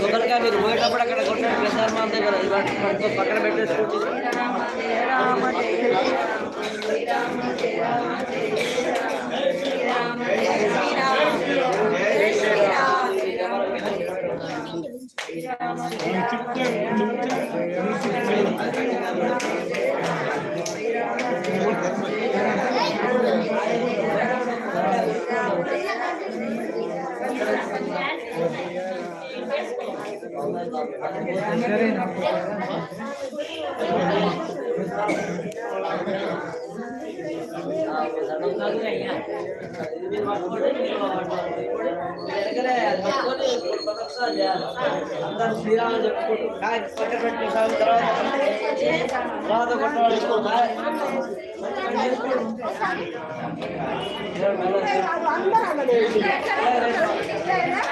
కొబ్బరికాయ మీరు పోయేటప్పుడు అక్కడ కొట్టిన ప్రసారం అందరు శ్రీరామ చెప్పుకుంటూ పక్క పెట్టి సాగు తర్వాత తర్వాత కొట్టవాళ్ళు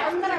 అందరూ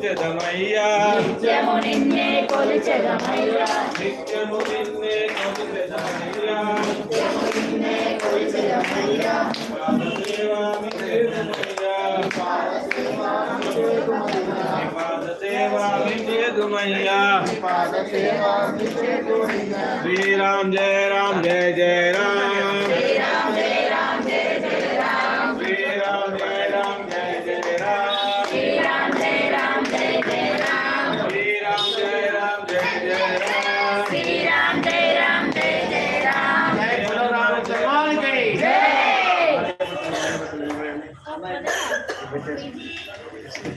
కొలిచెదమయ్యా. నిత్యము నిన్నే కొలిచెదమయ్యా. నిత్యము నిన్నే కొలిచెదమయ్యా. నిన్నే పాదసేవా విజేదుమయ్యా శ్రీరామ్ జయ రామ్ జయ జయ రామ్.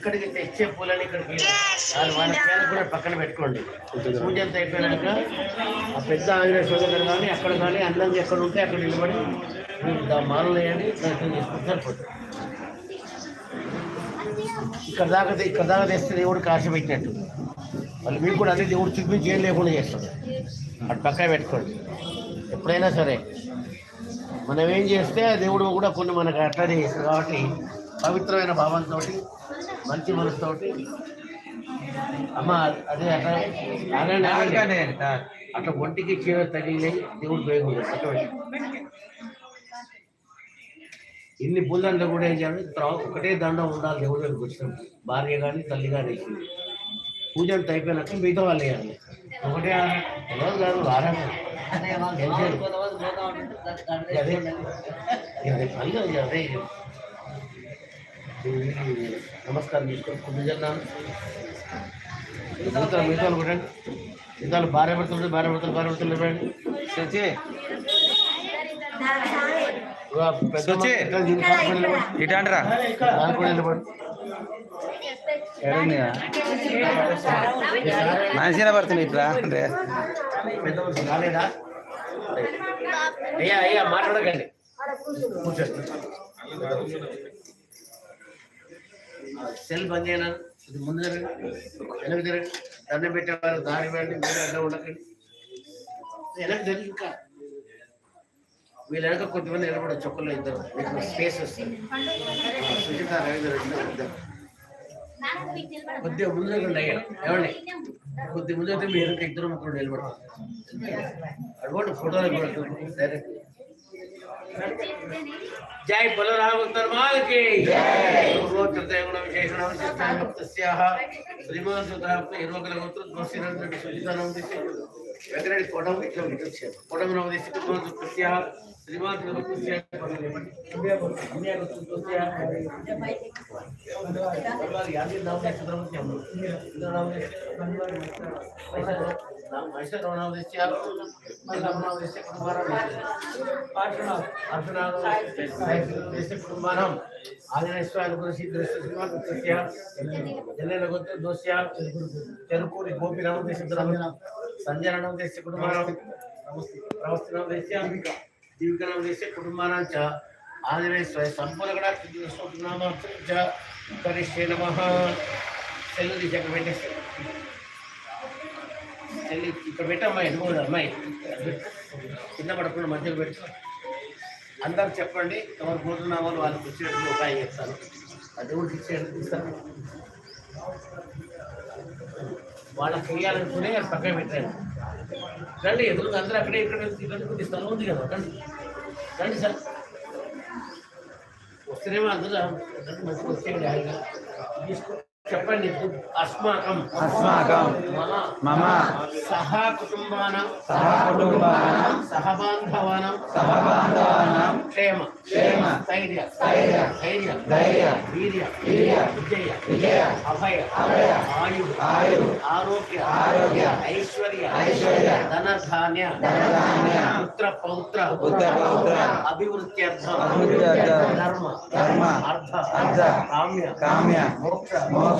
ఇక్కడికి తెచ్చే పూలని ఇక్కడికి వాళ్ళు పేరు కూడా పక్కన పెట్టుకోండి. పూజ అంతా అయిపోయినాక ఆ పెద్ద ఆంజనేయ స్వామి దగ్గర కానీ అక్కడ కానీ అన్నం ఎక్కడ ఉంటే అక్కడ నిలబడి మాలలు వేయండి దర్శనం చేసుకుంటే సరిపోతుంది. ఇక్కడ దాకా ఇక్కడ దాకా తెస్తే దేవుడికి ఆశ పెట్టినట్టు. మళ్ళీ మీకు కూడా అన్ని దేవుడు చూపించి ఏం లేకుండా చేస్తాడు. అటు పక్కన పెట్టుకోండి. ఎప్పుడైనా సరే. మనం ఏం చేస్తే దేవుడు కూడా కొన్ని మనకు అట్లనే చేస్తాడు కాబట్టి పవిత్రమైన భావంతో మంచి మనసుతోటి. అమ్మ అదే అట్లా ఆగండి. అట్లా ఒంటికి చీర తగిలి దేవుడు పోయి అట్లా పెట్టు. ఇన్ని పూలంతా కూడా ఏం చేయాలి? త్రా- ఒకటే దండం ఉండాలి దేవుడు దగ్గరికి వచ్చినాం భార్య కానీ తల్లి కానీ పూజ అంతా అయిపోయినాక మిగతా వాళ్ళు వేయాలి. ఒకటే ఎవరు కాదు వారాలు అదే. అదే పని కాదు, అదే. నమస్కారం తీసుకొని కుటుంబం మిగతా మిగతా కూడా మిగతా భార్య భర్తలు భార్య భర్తలు భార్య భర్తలు ఇవ్వండి సచి. ఇటాండ్రా దాని కూడా మనిషిన పడుతుంది ఇట్లా అంటే రాలేదా? అయ్యా అయ్యా మాట్లాడకండి. కూర్చోండి. సెల్ బంద్ చేయనా ఇది ముందు జరగండి వెనక్కి జరగండి దండం పెట్టేవారు దారి వెళ్ళండి మీరు అడ్డ ఉండకండి. వెనక్కి జరిగి ఇంకా వీళ్ళ వెనక కొద్దిమంది నిలబడ చొక్కలో ఇద్దరు. మీకు స్పేస్ వస్తుంది. సుజిత రవీంద్ర ఇద్దరు. కొద్దిగా ముందు జరగండి అయ్యా. ఏమండి? కొద్ది ముందు అయితే మీరు ఇద్దరు ముగ్గురు నిలబడతారు. అటువంటి ఫోటోలు డైరెక్ట్ జై బలరామకి గోత్రదేవుల విశేషణ విశిష్టాస్యాహ శ్రీమాన్ సుధాప్త ఇరువకల గోత్ర దోషిరంగడి సుజితనం దిశ వెంకరెడ్డి కోటం ఇట్లా విడిచారు నవ దిశ కుమార్ సుత్యస్యాహ శ్రీమాన్ సుధాప్తస్యాహ అన్య గోత్రస్యాహ బలవారి యాది నవ దిశ సుధాప్తస్యాహ నవ దిశ మైసూర్ నవ దిశ నవ దిశ కుమార కుటుంబానం ఆంజనేశ్వర గురించి దృశ్య జల్లెల గొంతు దోస్య చెరుకూరి గోపిరామ దేశ సంజయనం దేశ కుటుంబానం ప్రవస్థనం దేశ దీవికనం దేశ కుటుంబానం చ ఆంజనేశ్వర సంపూర్ణ కూడా కరిష్యే నమ సెల్లు దిశ పెట్టేసి. చెల్లి ఇక్కడ పెట్టి అమ్మాయి ఎదుగు అమ్మాయి కింద పడకుండా మధ్యలో పెట్టు అందరు చెప్పండి ఎవరు పోతున్న వాళ్ళు వాళ్ళకి వచ్చేటప్పుడు ఉపాయం చేస్తాను ఆ దేవుడికి ఇచ్చేటట్టు ఇస్తాను. వాళ్ళకి చేయాలనుకునే పక్కన పెట్టాను. రండి ఎదురుగా అందరూ అక్కడే ఇక్కడ ఇక్కడ కొద్ది స్థలం ఉంది కదా రండి. రండి సార్. వస్తేనేమో అందరూ అందరూ మంచిగా వచ్చేయండి ఆయన తీసుకో చెప్పండి అస్మాకం అస్మాకం మమ మమ సహ కుటుంబాన సహ కుటుంబానాం సహబాంధవానం సహబాంధవానాం క్షేమ క్షేమ స్థైర్య స్థైర్య ధైర్య ధైర్య వీర్య వీర్య విజయ విజయ అభయ అభయ ఆయు ఆయు ఆరోగ్య ఆరోగ్య ఐశ్వర్య ఐశ్వర్య ధనధాన్య ధనధాన్య పుత్ర పౌత్ర పుత్ర పౌత్ర అభివృద్ధ్యర్థం అభివృద్ధ్యర్థం ధర్మ ధర్మ అర్థ అర్థ కామ్య కామ్య మోక్ష మోక్ష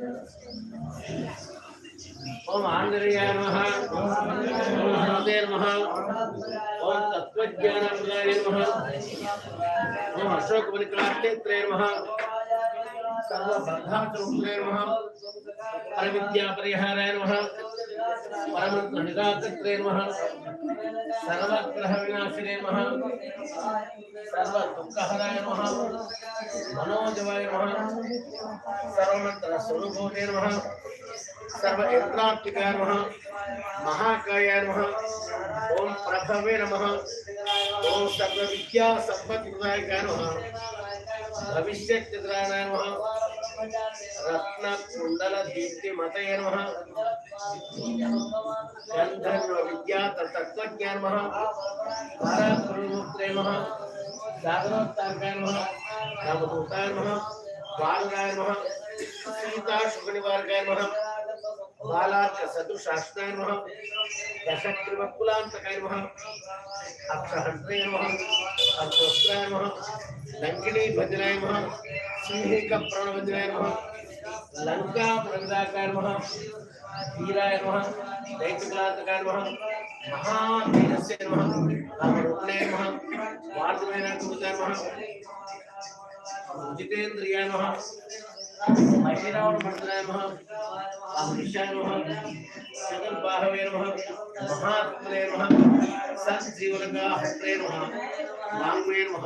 ఉంటాడు ఓం ఆంజనేయాయ నమః ఓం హనుమతే నమః ఓం తత్వజ్ఞానప్రదాయ నమః ఓం అశోకమణికార్తేత్రే నమః సర్వబంధాచరూపే నమః పరవిద్యాపరిహారాయ నమః పరమంత్రనిరాకర్త్రే నమః సర్వగ్రహ వినాశినే నమః సర్వదుఃఖహరాయ నమః మనోజవాయ నమః సర్వమంత్ర స్వరూపోతే నమః సర్వయంత్రాత్మికాయ నమః మహాకాయాయ నమః ఓం ప్రభవే నమః ఓం సర్వవిద్యా సంపత్తిదాయకాయ నమః భవిష్యత్తుద్రాయ నమః रत्न कुंडल दीप्ति मत गंधर्व विद्या नमः जागरोत्तारकाय नवभूताय नमः बालकाय नमः सीता शुकनिवारकाय नमः నమః సీతా శుభనివారకాయ నమః బాలార్క సదృశాస్త్రాయ నమః దశక్రివకులాంతకాయ నమః అక్షహంత్రే నమః అక్షోత్రాయ నమః లంకిణీ భజనాయ నమః సింహిక ప్రణవజనాయ నమః లంకా ప్రవిదాకాయ నమః ధీరాయ నమః దైత్యకులాంతకాయ నమః మహావీరస్య నమః రామరూపిణే నమః వార్ధవేనాకృతాయ నమః జితేంద్రియాయ నమః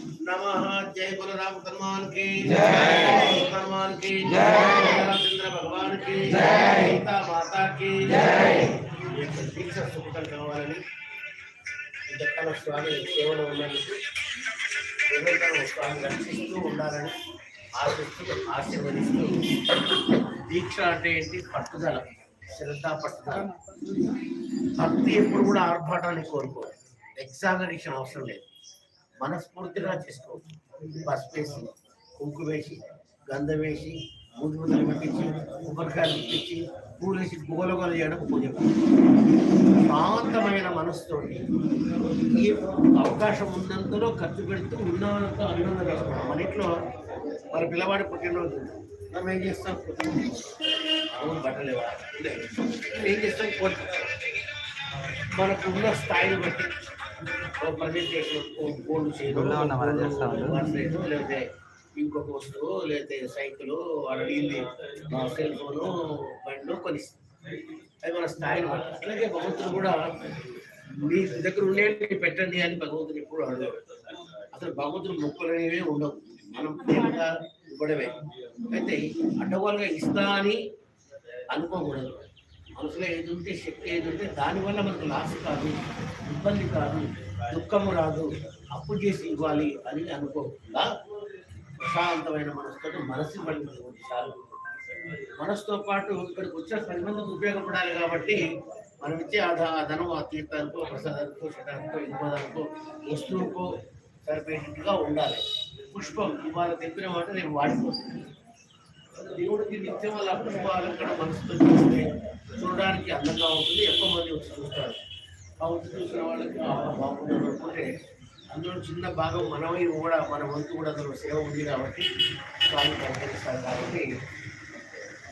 నమ. జయ కి జై. హనుమాన్కి జై. రామచంద్ర భగవాన్కి జై. సీతా మాతా కి జై. ఈ యొక్క దీక్ష సుఖం కావాలని దక్కల స్వామి సేవలో ఉన్నందుకు నిరంతరం స్వామి రక్షిస్తూ ఉండాలని ఆశిస్తూ ఆశీర్వదిస్తూ దీక్ష అంటే ఏంటి? పట్టుదల శ్రద్ధ పట్టుదల. భక్తి ఎప్పుడు కూడా ఆర్భాటాన్ని కోరుకోదు ఎగ్జామినేషన్ అవసరం లేదు. మనస్ఫూర్తిగా చేసుకోవచ్చు. పసుపు వేసి కుంకు వేసి గంధం వేసి ముందు ముద్దలు పెట్టించి కొబ్బరికాయలు పెట్టించి పూలు వేసి గోలగోల చేయడం పూజ శాంతమైన మనసుతోటి ఈ అవకాశం ఉన్నంతలో ఖర్చు పెడుతూ ఉన్నంత ఆనందంగా చేసుకోవడం మన ఇంట్లో మరి పిల్లవాడి పుట్టినరోజు మనం ఏం చేస్తాం? బట్టలేవా ఏం చేస్తాం? మనకు ఉన్న స్థాయిని బట్టి లేకపోతే ఇంకొక వస్తువు లేకపోతే సైకిల్ అడిగింది సెల్ ఫోను బండ్లు కొనిస్తుంది అది మన స్థాయిని బట్టి అట్లాగే భగవంతుడు కూడా మీ దగ్గర ఉండేవి పెట్టండి అని భగవంతుడు ఎప్పుడు అడగడు. అసలు భగవంతుడు మొక్కలు అనేవి ఉండవు. మనం ప్రేమగా ఇవ్వడమే. అయితే అడ్డగోలుగా ఇస్తా అని అనుకోకూడదు. మనసులో ఏది ఉంటే శక్తి ఏది ఉంటే దానివల్ల మనకు లాస్ కాదు ఇబ్బంది కాదు. దుఃఖము రాదు. అప్పు చేసి ఇవ్వాలి అని అనుకోకుండా ప్రశాంతమైన మనసుతో మనసు పడినటువంటి చాలు మనసుతో పాటు ఇక్కడికి వచ్చిన పది మందికి ఉపయోగపడాలి కాబట్టి మనం ఇచ్చే ఆ ఆ ధనం ఆ తీర్థానికో ప్రసాదానికో శతానికో ఇంకోదానికో వస్తువుకో సరిపోయేట్టుగా ఉండాలి. పుష్పం ఇవాళ తెప్పిన మాట నేను వాడిపోతుంది దేవుడికి నిత్యం వల్ల పుష్పాలంకరణ మనసుతో చూస్తే చూడడానికి అందంగా ఉంటుంది. ఎక్కువ మంది వచ్చి చూస్తారు. ఆ చూసిన వాళ్ళకి బాగుంది అనుకుంటే అందులో చిన్న భాగం మనమై కూడా మన వంతు కూడా అందులో సేవ ఉంది కాబట్టి స్వామి కనిపిస్తారు కాబట్టి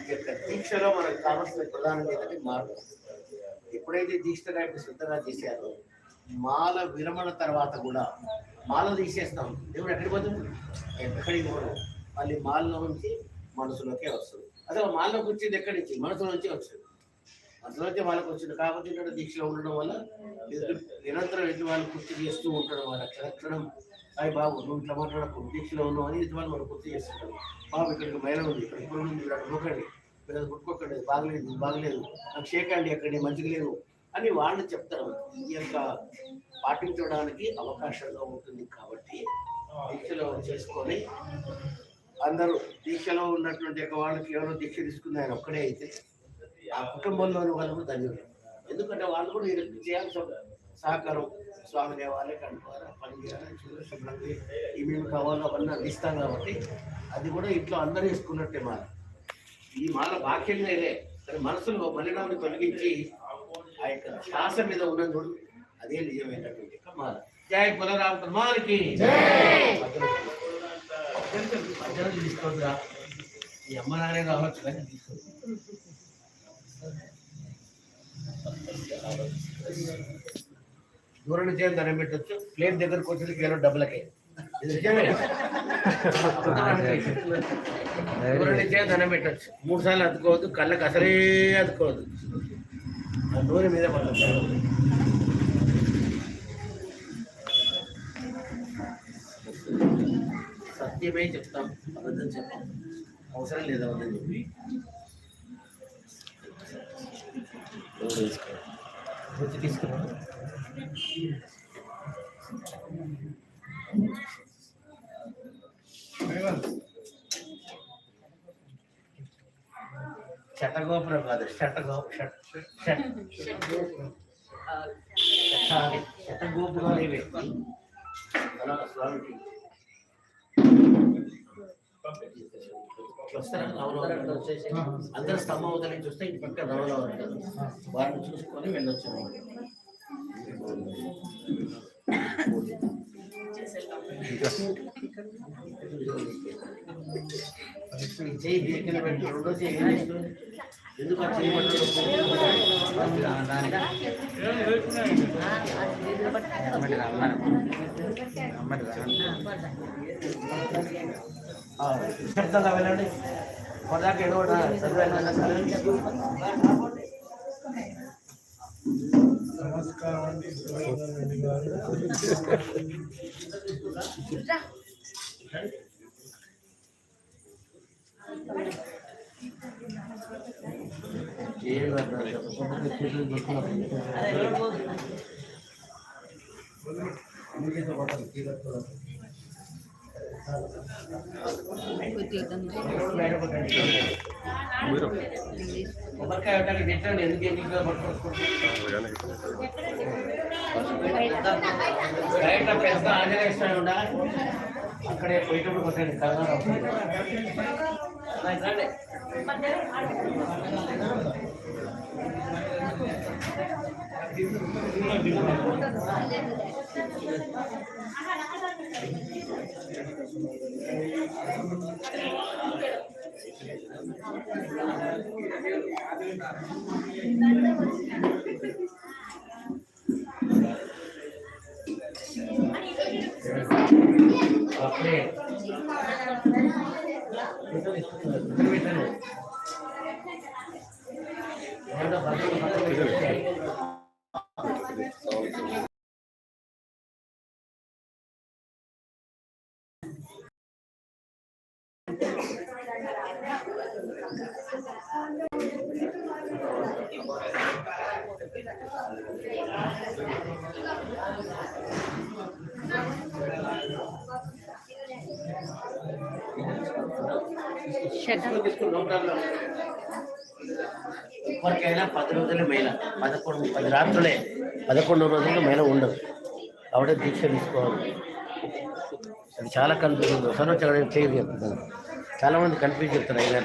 ఈ యొక్క దీక్షలో మనకు కావాల్సిన ప్రధానం ఏంటంటే మార్పు ఎప్పుడైతే దీక్ష గారికి శ్రద్ధగా చేశారో మాల విరమణ తర్వాత కూడా మాల తీసేస్తాం. దేవుడు ఎక్కడికి పోతుంది ఎక్కడికి పోవడం మళ్ళీ మాలలో నుంచి మనసులోకే వస్తుంది. అసలు మాలలోకి వచ్చింది ఎక్కడి నుంచి? మనసులోంచి వస్తుంది. మనసులోకి వాళ్ళకి వచ్చింది. కాబట్టి ఇక్కడ దీక్షలో ఉండడం వల్ల నిరంతరం ఎదుటి వాళ్ళు గుర్తు చేస్తూ ఉండడం వల్ల క్షణక్షణం అయ్యి బాబు నువ్వు ఇట్లా మాట్లాడకు. దీక్షలో ఉన్నావు అని ఎదుటి వాళ్ళు మనం గుర్తు చేస్తుంటారు. బాబు ఇక్కడికి మైల ఉంది. ఇక్కడ ఇప్పుడు ఉంది ఇక్కడ నూకండి ఇక్కడ ముట్టుకోకండి బాగలేదు బాగలేదు. నాకు షేకండి అక్కడి మంచిగా లేదు అని వాళ్ళు చెప్తారు. ఈ యొక్క పాటించడానికి అవకాశంగా ఉంటుంది కాబట్టి దీక్షలో చేసుకొని అందరూ దీక్షలో ఉన్నటువంటి యొక్క వాళ్ళకి ఎవరో దీక్ష తీసుకుంది ఆయన ఒక్కడే అయితే ఆ కుటుంబంలోని వాళ్ళు కూడా ధన్యులు. ఎందుకంటే వాళ్ళు కూడా ఈ చేయాల్సిన సహకారం స్వామి దేవాలయ కనుకోవాలి పని చేయాలి శుభ్రంగా ఏమేమి కావాలో అవన్నీ అందిస్తాం కాబట్టి అది కూడా ఇంట్లో అందరూ వేసుకున్నట్టే మాల. ఈ మాల బాక్యంగా ఇదే. కానీ మనసులో మలినాన్ని తొలగించి ఆ యొక్క శ్వాస మీద ఉన్న చూడు. అదే నిజమైనటువంటి మాల. జయ పునరామ మాలకి. మధ్యలో తీసుకోవద్దురా ఈ అమ్మ నాన్న రావచ్చు కానీ తీసుకోవద్దు దూరం నుంచి ఏం దండం పెట్టచ్చు ప్లేట్ దగ్గరకు వచ్చేది కేవలం డబ్బులకే ఇది నిజమే? దూరం నుంచే దండం పెట్టచ్చు మూడు సార్లు అతుకోవద్దు కళ్ళకి అసలే అతుకోవద్దు ఆ నూనె మీద పడుతుంది సత్యమే చెప్తాం అబద్ధం చెప్తాం అవసరం లేదు అబద్ధం చెప్పి. వచ్చి తీసుకురా శటగోపురం కాదు శటగో షట్ షట్ శతాది. శతగోపురాలు ఇవే అలా స్వామికి రావులవారు వచ్చేసి అందరు స్తంభం అవతల నుంచి వస్తే ఇటు పక్క ఉంటారు వారిని చూసుకొని వెళ్ళొచ్చు? ఎందుకు వెళ్ళండి మొదటి ఏదో ఒకటి చదివాను నమస్కారం అండి సురేంద్ర రెడ్డి గారు ఏం కాదు. పెద్ద ఆంజనేయ స్వామి ఉండాలి అక్కడే పోయేటప్పుడు కొట్టండి కలర్ అప్పుడే పెట్టండి ఏమంటే ఎవరికైనా పది రోజులే మేళ పదకొండు పది రాత్రులే పదకొండు రోజులు మేళ ఉండదు. కాబట్టి దీక్ష తీసుకోవాలి. అది చాలా కన్ఫ్యూజన్ ఒకసారి వచ్చి అక్కడ క్లియర్ చెప్తున్నాను చాలా మంది కన్ఫ్యూజ్ చెప్తారు అయినా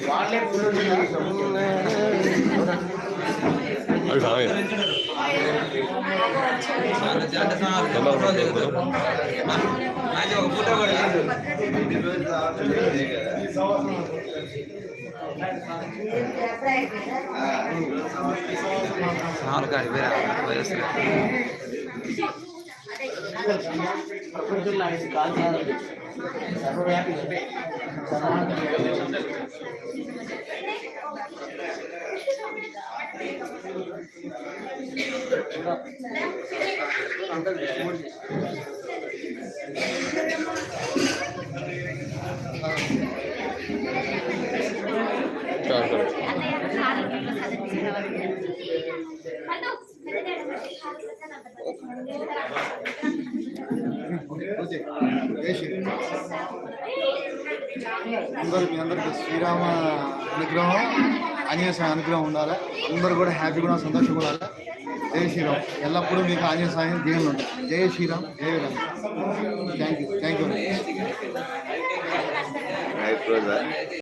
వాళ్ళే కూడా నాలుగు కాడి వయసు ప్రపంచంలో ఐదు కాలు. సర్వవ్యాపి అందరూ మీ అందరికి శ్రీరామ అనుగ్రహం ఆంజనేయ స్వామి అనుగ్రహం ఉండాలి. అందరూ కూడా హ్యాపీగా ఉండాలి సంతోషంగా ఉండాలి. జై శ్రీరామ్. ఎల్లప్పుడూ మీకు ఆంజనేయ సాయం దేవుడు ఉంటాయి. జై శ్రీరామ్. జయ Ram thank you. Thank you.